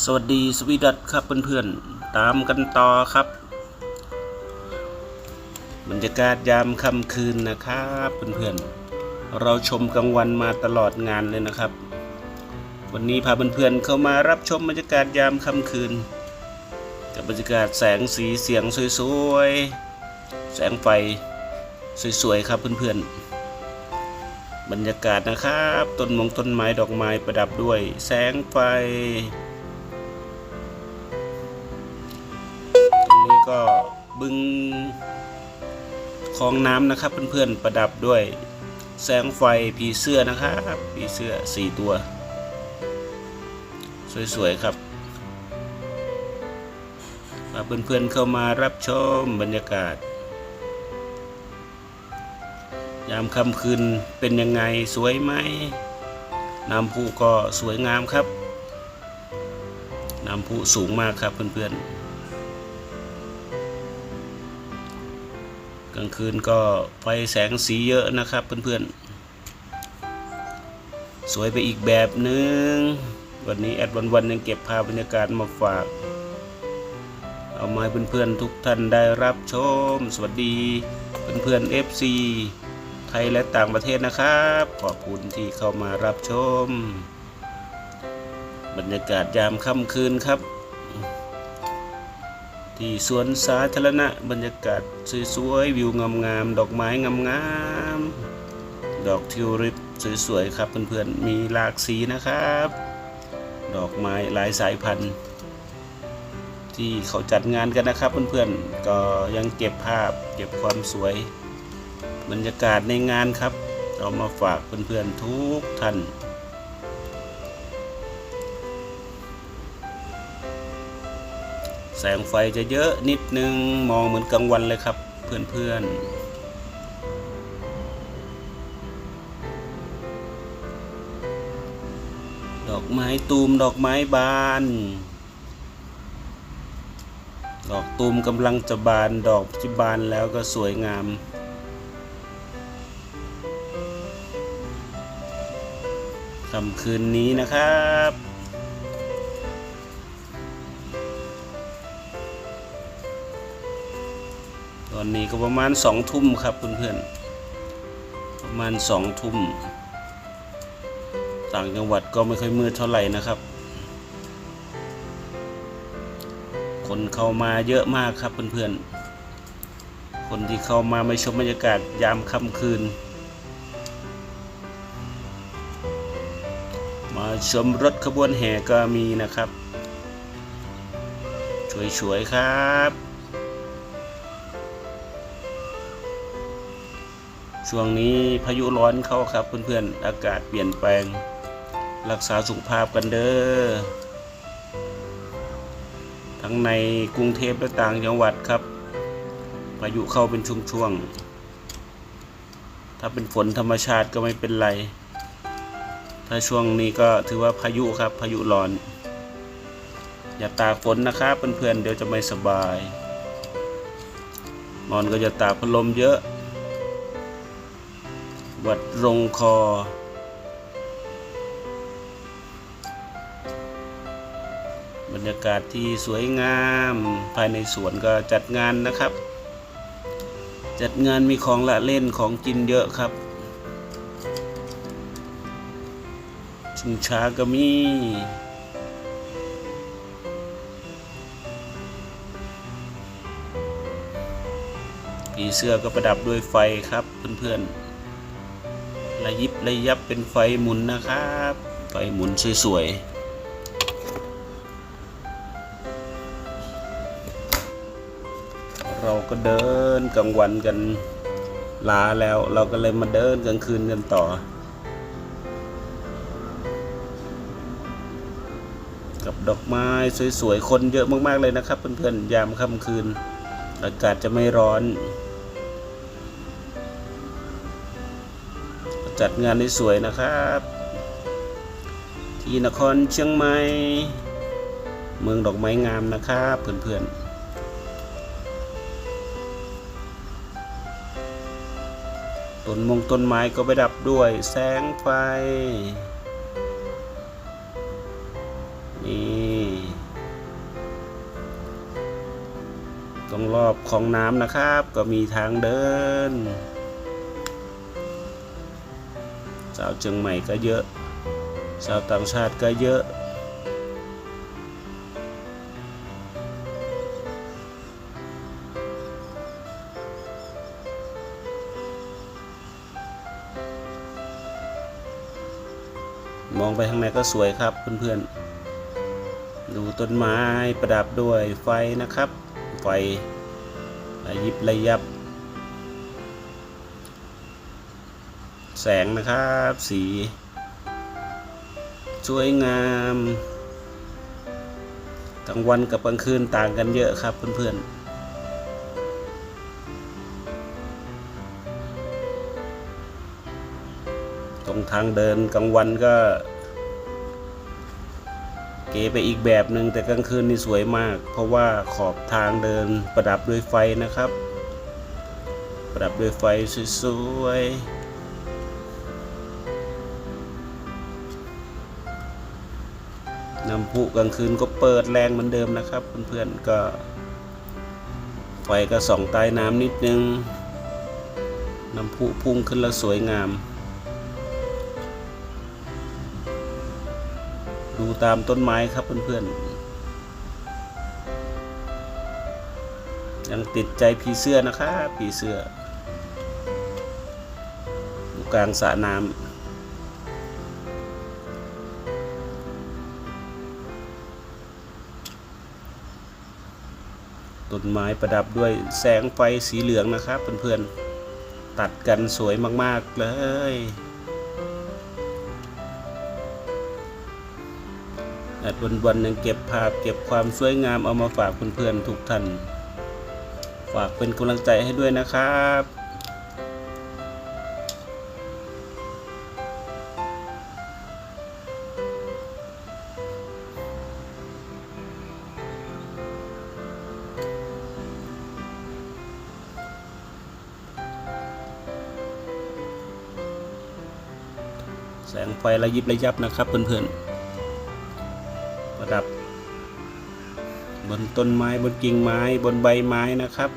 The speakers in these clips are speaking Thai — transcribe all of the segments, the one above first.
สวัสดีสวีดัตครับเพื่อนๆ ตามกันต่อครับ บรรยากาศยามค่ำคืนนะครับเพื่อนๆ เราชมกลางวันมาตลอดงานเลยนะครับ วันนี้พาเพื่อนๆเข้ามารับชมบรรยากาศยามค่ำคืน กับบรรยากาศแสงสีเสียงสวยๆ แสงไฟสวยๆครับเพื่อนๆบรรยากาศนะครับ ต้นมงต้นไม้ดอกไม้ประดับด้วย แสงไฟ ก็บึงคลองน้ำนะครับ เพื่อนๆประดับด้วยแสงไฟผีเสื้อนะครับผีเสื้อสี่ตัว สวยๆครับพาเพื่อนๆเข้ามารับชมบรรยากาศ ยามค่ำคืนเป็นยังไงสวยไหมน้ำพุก็สวยงามครับ น้ำพุสูงมากครับเพื่อนๆ กลางคืนก็ไฟแสงสีเยอะนะครับเพื่อนๆ สวยไปอีกแบบหนึง่งวันนี้แอดวันวันๆยังเก็บภาพบรรยากาศมาฝาก เอามาให้เพื่อนๆทุกท่านได้รับชม สวัสดีเพื่อนๆ FC ไทยและต่างประเทศนะครับ ขอบคุณที่เข้ามารับชม บรรยากาศยามค่ำคืนครับ ที่สวนสาธารณะบรรยากาศสวยๆวิวงามๆดอกไม้งามๆดอกทิวลิปสวยๆครับเพื่อนๆมีหลากสีนะครับ ดอกไม้หลายสายพันธุ์ ที่เขาจัดงานกันนะครับเพื่อนๆก็ยังเก็บภาพเก็บความสวย บรรยากาศในงานครับเอามาฝากเพื่อนๆทุกท่าน แสงไฟจะเยอะนิดนึงมองเหมือนกลางวันเลยครับ เพื่อนๆดอกไม้ตูมดอกไม้บาน ดอกตูมกำลังจะบานดอกที่บานแล้วก็สวยงาม ค่ำคืนนี้นะครับ อนนี้ก็ประมาณสองทุ่มครับเพื่อนๆประมาณสองทุ่ม ต่างจังหวัดก็ไม่ค่อยมืดเท่าไหร่นะครับ คนเข้ามาเยอะมากครับเพื่อนๆ คนที่เข้ามามาชมบรรยากาศยามค่ำคืน มาชมรถขบวนแห่ก็มีนะครับช่วยๆครับ ช่วงนี้พายุร้อนเข้าครับเพื่อนๆ อากาศเปลี่ยนแปลง รักษาสุขภาพกันเด้อ ทั้งในกรุงเทพและต่างจังหวัดครับ พายุเข้าเป็นช่วงๆ ถ้าเป็นฝนธรรมชาติก็ไม่เป็นไร ถ้าช่วงนี้ก็ถือว่าพายุครับ พายุร้อน อย่าตากฝนนะครับเพื่อนๆ เดี๋ยวจะไม่สบาย นอนก็จะตากพัดลมเยอะ วัดรงคอ บรรยากาศที่สวยงามภายในสวนก็จัดงานนะครับ จัดงานมีของละเล่นของกินเยอะครับชิงช้าก็มีผีเสื้อก็ประดับด้วยไฟครับเพื่อนๆ ระยิบระยับเป็นไฟหมุนนะครับ ไฟหมุนสวยๆ เราก็เดินกลางวันกันลาแล้ว เราก็เลยมาเดินกลางคืนกันต่อ กับดอกไม้สวยๆ คนเยอะมากๆเลยนะครับ เพื่อนๆ ยามค่ำคืน อากาศจะไม่ร้อน จัดงานได้สวยนะครับ ที่นครเชียงใหม่ เมืองดอกไม้งามนะครับเพื่อนๆต้นมงต้นไม้ก็ไปดับด้วยแสงไฟ นี่ ตรงรอบของน้ำนะครับ ก็มีทางเดิน ชาวเชียงใหม่ก็เยอะ ชาวต่างชาติก็เยอะ มองไปข้างในก็สวยครับเพื่อนๆ ดูต้นไม้ประดับด้วยไฟนะครับ ไฟระยิบระยับ แสงนะครับ สี สวยงามกลางวันกับกลางคืนต่างกันเยอะครับเพื่อนๆตรงทางเดินกลางวันก็ เก๋ไปอีกแบบหนึ่งแต่กลางคืนนี่สวยมาก เพราะว่าขอบทางเดินประดับด้วยไฟนะครับ ประดับด้วยไฟสวยๆ น้ำพุกลางคืนก็เปิดแรงเหมือนเดิมนะครับเพื่อนๆก็ไฟก็ส่องใต้น้ำนิดนึง น้ำพุพุ่งขึ้นแล้วสวยงาม ดูตามต้นไม้ครับเพื่อนๆ ยังติดใจผีเสื้อนะครับผีเสื้อ กลางสระน้ำ ต้นไม้ประดับด้วยแสงไฟสีเหลืองนะครับเพื่อนๆตัดกันสวยมากๆเลยแอดวันๆยังเก็บภาพเก็บความสวยงามเอามาฝากเพื่อนๆทุกท่าน ฝากเป็นกำลังใจให้ด้วยนะครับ แสงไฟระยิบระยับนะครับเพื่อนๆ ประดับบนต้นไม้บนกิ่งไม้บนใบไม้นะครับ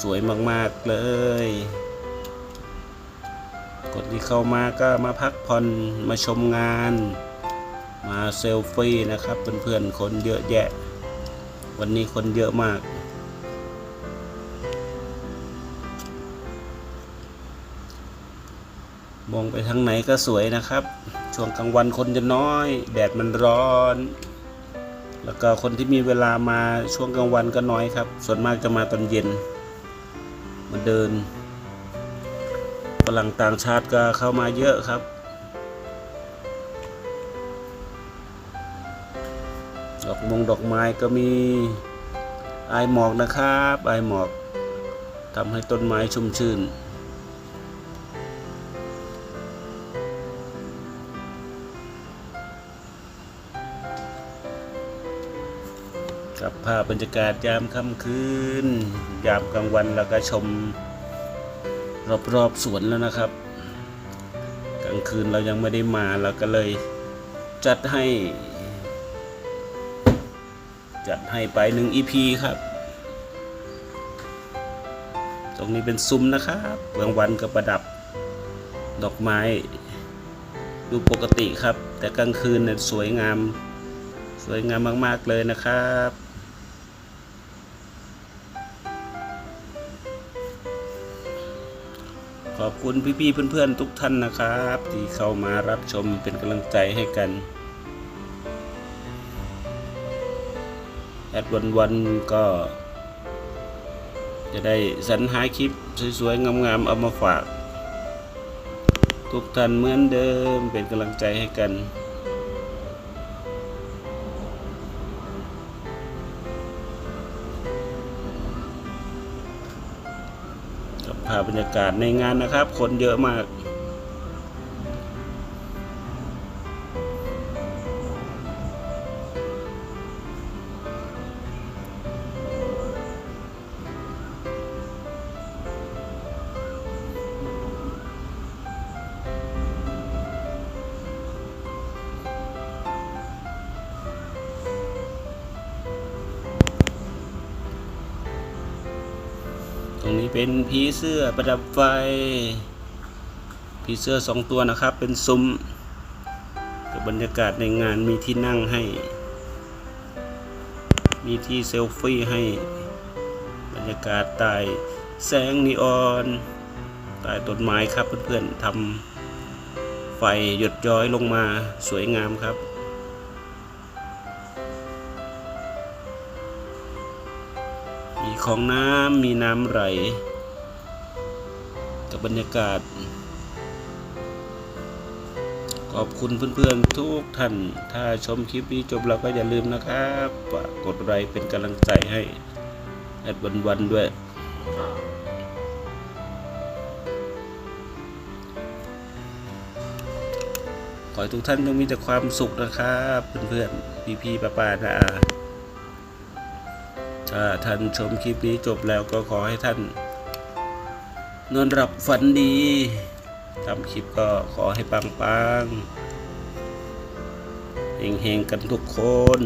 สวยมากๆเลยคนที่เข้ามาก็มาพักผ่อนมาชมงาน มาเซลฟี่นะครับเพื่อนๆคนเยอะแยะ วันนี้คนเยอะมาก มองไปทางไหนก็สวยนะครับ ช่วงกลางวันคนจะน้อย แดดมันร้อน แล้วก็คนที่มีเวลามาช่วงกลางวันก็น้อยครับ ส่วนมากจะมาตอนเย็น มาเดินฝรั่งต่างชาติก็เข้ามาเยอะครับ ดอกมงดอกไม้ก็มีไอหมอกนะครับไอหมอกทำให้ต้นไม้ชุ่มชื่นาพบรรยากาศยามค่ำคืน ยามกลางวันเราก็ชมรอบๆสวนแล้วนะครับ กลางคืนเรายังไม่ได้มาเราก็เลยจัดให้ จัดให้ไปหนึ่ง EP ครับ ตรงนี้เป็นซุ้มนะครับกลางวันก็ประดับดอกไม้ ดูปกติครับ แต่กลางคืนเนี่ยสวยงาม สวยงามมาก ๆ เลยนะครับ ขอบคุณพี่ๆเพื่อนๆทุกท่านนะครับ ที่เข้ามารับชมเป็นกำลังใจให้กันแอดวันๆก็จะได้สรรหาคลิปสวยๆ งามๆ เอามาฝาก ทุกท่านเหมือนเดิมเป็นกำลังใจให้กัน ภาพบรรยากาศในงานนะครับ คนเยอะมาก รงนี้เป็นผีเสื้อประดับไฟผีเสื้อสองตัวนะครับ เป็นซุ้มกับบรรยากาศในงานมีที่นั่งให้ มีที่เซลฟี่ให้ บรรยากาศใต้แสงนีออนใต้ต้นไม้ครับเพื่อนๆทำไฟหยดย้อยลงมาสวยงามครับ ของน้ำมีน้ำไหลกับบรรยากาศ ขอบคุณเพื่อนๆทุกท่าน ถ้าชมคลิปนี้จบแล้วก็อย่าลืมนะครับกดไลค์เป็นกำลังใจให้แอดวันวันๆด้วยขอให้ทุกท่านจงมีแต่ความสุขนะครับ เพื่อนๆพี่ๆป้าๆนะ ถ้าท่านชมคลิปนี้จบแล้วก็ขอให้ท่านนอนหลับฝันดีทำคลิปก็ขอให้ปังๆเฮงๆ กันทุกคน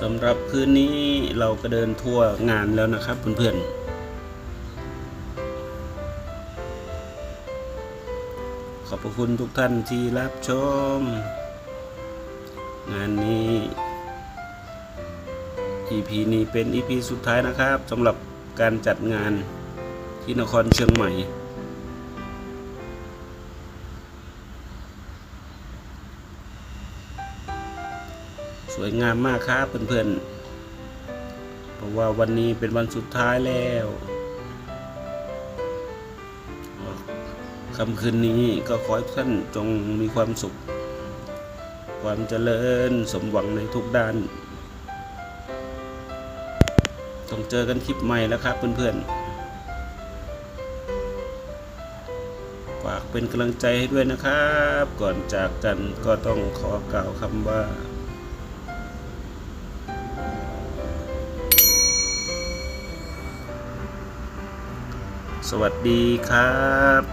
สำหรับคืนนี้เราก็เดินทั่วงานแล้วนะครับเพื่อนๆ ขอบพระคุณทุกท่านที่รับชม งานนี้ EP นี้เป็น EP สุดท้ายนะครับสำหรับการจัดงานที่นครเชียงใหม่ วยงามมากครับเพื่อนๆ เพราะว่าวันนี้เป็นวันสุดท้ายแล้วคำคืนนี้ก็ขอให้ท่านจงมีความสุข ความเจริญสมหวังในทุกด้านต้องเจอกันคลิปใหม่แล้วครับเพื่อนๆ ฝากเป็นกำลังใจให้ด้วยนะครับ ก่อนจากกันก็ต้องขอกล่าวคำว่า สวัสดีครับ